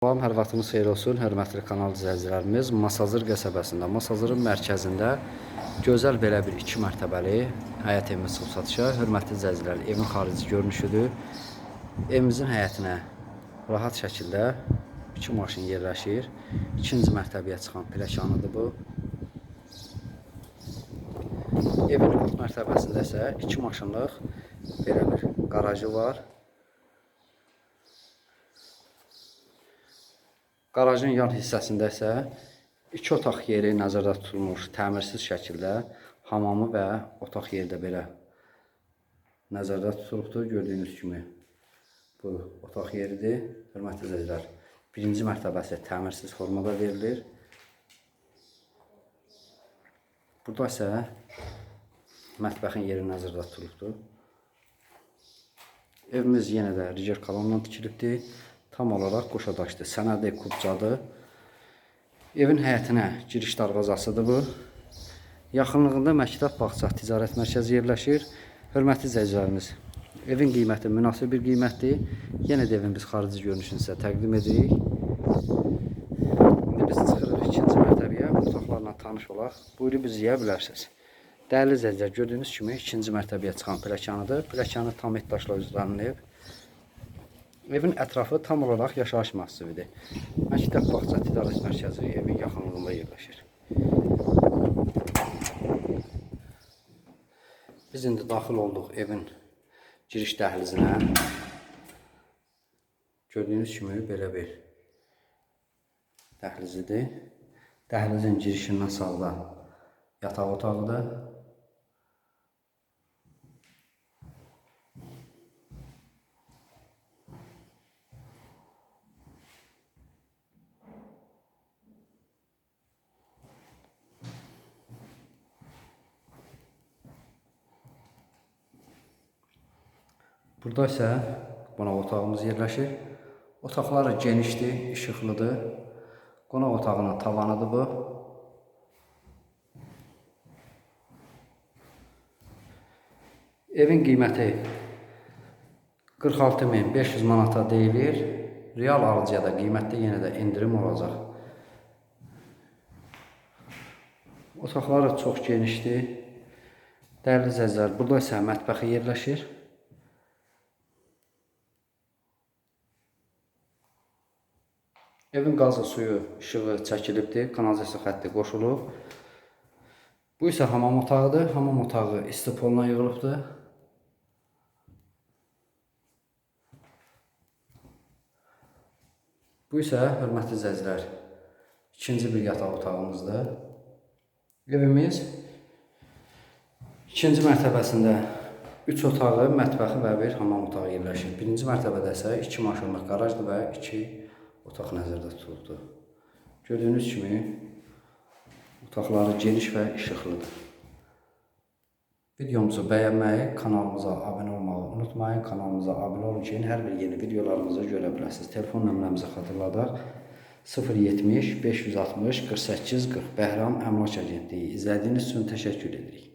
Salam, hər vaxtınız xeyir olsun, hörmətli kanal izləyicilərimiz. Masazır qəsəbəsində, Masazırın mərkəzində gözəl belə bir iki mərtəbəli həyət evimiz çıxıb satışa. Hörmətli izləyicilər, evin xarici görünüşüdür. Evimizin həyətinə rahat şəkildə iki maşın yerləşir. İkinci mərtəbəyə çıxan pləkanıdır bu. Evin alt mərtəbəsində isə iki maşınlıq belə bir qarajı var. Qarajın yan hissəsində isə iki otaq yeri nəzərdə tutulmuş, təmirsiz şəkildə hamamı və otaq yeri də belə nəzərdə tutulubdur. Gördüyünüz kimi bu otaq yeridir. Hörmətli izləyicilər, birinci mərtəbəsi təmirsiz formada verilir. Burada isə mətbəxin yeri nəzərdə tutulubdur. Evimiz yenə də riger kolondan tikilibdir. Tam olaraq qoşadaşdır. Sənədi kubcadır. Evin həyətinə giriş darvazasıdır bu. Yaxınlığında məktəb, bağça, ticarət mərkəzi yerləşir. Hörmətli izləyicilərimiz, evin qiyməti münasib bir qiymətdir. Yenə də evin biz xarici görünüşünü sizə təqdim edirik. İndi biz çıxırıq ikinci mərtəbəyə, otaqlarla tanış olaq. Buyurub izləyə bilərsiniz. Dəyərli izləyicilər, gördüyünüz kimi ikinci mərtəbəyə çıxan pləkanıdır. Pləkanı tam etdaşla üzlənilib. Evin ətrafı tam olaraq yaşayış massividir. Məktəb, bağça, ticarət mərkəzi evin yaxınlığında yerləşir. Biz indi daxil olduq evin giriş dəhlizinə. Gördüyünüz kimi belə bir dəhlizidir. Dəhlizin girişindən sağda yataq otağıdır. Burada isə qonaq otağımız yerləşir. Otaqları genişdir, işıqlıdır. Qonaq otağının tavanıdır bu. Evin qiyməti 46500 manata deyilir. Real alıcıya da qiymətdə yenə də endirim olacaq. Otaqları çox genişdir. Dəyərli izləyicilər, burada isə mətbəxi yerləşir. Evin qazı suyu işığı çəkilibdir, kanalizasiya xətti qoşulub. Bu isə hamam otağıdır. Hamam otağı istipolina yığılıbdır. Bu isə hörmətli izləyicilər, ikinci bir yataq otağımızdır. Evimiz ikinci mərtəbəsində 3 otağı, mətbəxi və bir hamam otağı yerləşir. Birinci mərtəbədə isə 2 maşınlıq qarajdır və 2 otaq nəzərdə tutulubdur. Gördüyünüz kimi otaqları geniş və işıqlıdır. Videomuzu bəyənməyi, kanalımıza abunə olmağı unutmayın. Kanalımıza abunə olun ki, hər bir yeni videolarımızı görə biləsiniz. Telefon nömrəmizi xatırladaq. 070 560 48 40 Bəhram Əmlak Agentliyi. İzlədiyiniz üçün təşəkkür edirik.